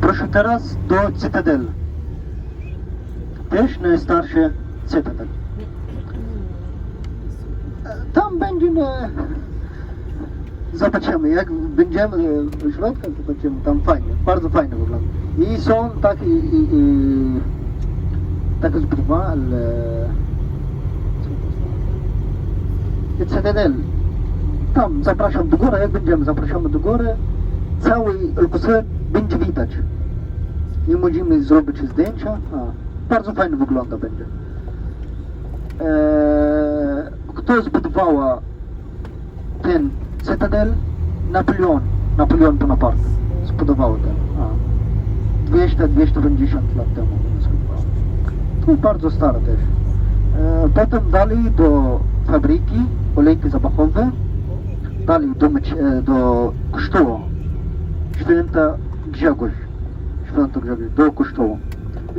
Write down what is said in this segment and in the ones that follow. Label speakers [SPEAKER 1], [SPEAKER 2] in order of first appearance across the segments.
[SPEAKER 1] proszę teraz do Cytadel. Też najstarszy Cytadel. E, Tam będzie na... Zobaczymy, jak będziemy w środku, zobaczymy, tam fajnie, bardzo fajnie wygląda. I są takie, i, i, takie zbudowa, ale... co to jest? Cytadel. Tam zapraszam do góry, jak będziemy, zapraszamy do góry. Cały LKC będzie widać. I możemy zrobić zdjęcia. A, bardzo fajnie wygląda będzie. Eee, kto zbudowała ten Cytadel? Napoleon. Napoleon Bonaparte zbudował ten. A. 200-250 lat temu zbudował. To bardzo stare też. Eee, potem dalej do fabryki olejki zapachowe. Dalej do, e, do kościoła. Święta Grzegorz. Święto Grzegorz, do kościoła.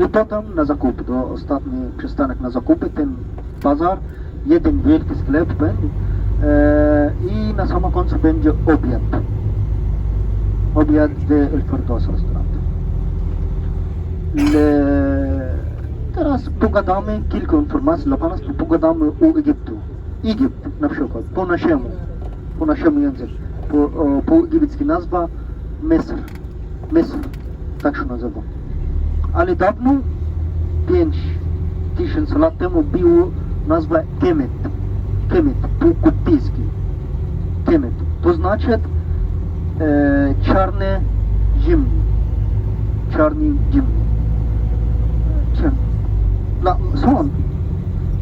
[SPEAKER 1] I potem na zakupy, do ostatni przystanek na zakupy, ten bazar, jeden wielki sklep będzie. E, I na samym końcu będzie obiad. Obiad de El Ferdos restaurant. Le... Teraz pogadamy kilka informacji dla Pana, pogadamy o Egiptu. Egipt na przykład, po naszemu, języku, po, o, po egipski nazwa Misr. Misr, tak się nazywa. Ale dawno, 5 tysięcy lat temu, było nazwa Kemet. Kemet, po kupijski. Kemet. To znaczy e, czarne ziemnie. Czarny. Czym? No, są.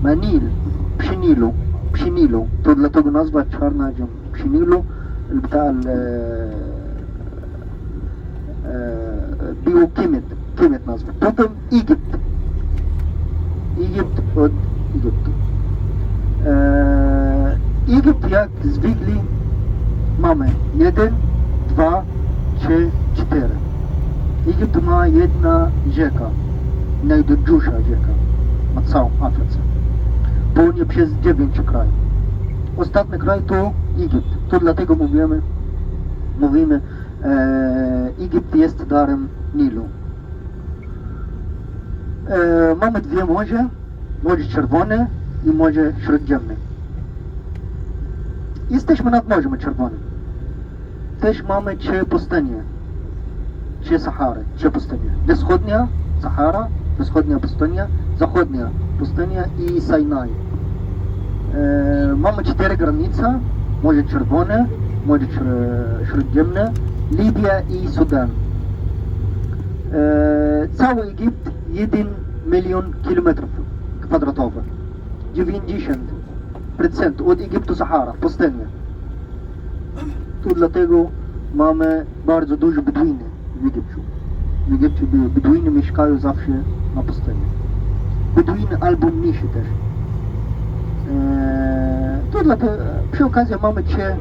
[SPEAKER 1] Na Nil, przy Nilu. To dlatego nazwa czarna ziemia. Przy Nilu بتاع ال بيوكيمت كيمت nazwa. Potem Egipt. Egipt od Egiptu. Eee, Egipt jak zwykle mamy jeden, dwa, trzy, cztery. Egipt ma jedna rzeka, najdłuższa rzeka na całym Afryce. Płynie przez dziewięć krajów. Ostatni kraj to Egipt. To dlatego mówimy, mówimy e, Egipt jest darem Nilu. E, mamy dwie morze, Morze Czerwone i Morze Śródziemne. Jesteśmy nad Morzem Czerwonym. Też mamy trzy pustynie, trzy Sahary, trzy pustynie. Wschodnia Sahara, wschodnia pustynia, zachodnia pustynia i Sinai. E, mamy cztery granice, Morze Czerwone, Morze Śr- Śródziemne, Libia i Sudan. E, cały Egipt 1 milion kilometrów kwadratowych. 90% od Egiptu Sahara, pustynia. Tu dlatego mamy bardzo dużo Beduiny w Egipcie. W Egipcie Be- Beduiny mieszkają zawsze na pustyni. Beduiny albo mniejsze też. Eee, To dlatego, przy okazji mamy cię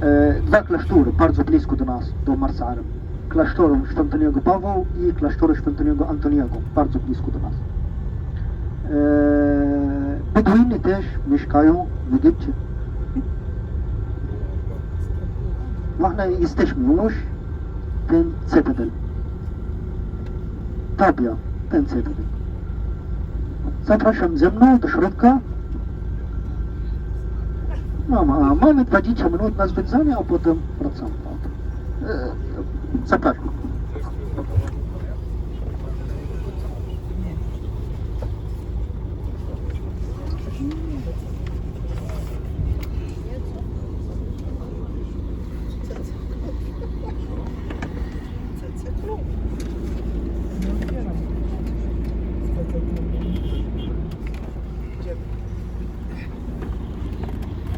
[SPEAKER 1] e, dwa klasztory bardzo blisko do nas, do Marsara. Klasztor Świętego Pawła i klasztor Świętego Antoniego, bardzo blisko do nas. Eee, Beduiny też mieszkają w Egipcie. Właśnie jesteśmy już ten cytadel. Tabia, ten cytadel. Zapraszam ze mną do środka. Mama, mamy 20 minut na zwiedzanie, a potem wracamy. E, Zapraszam.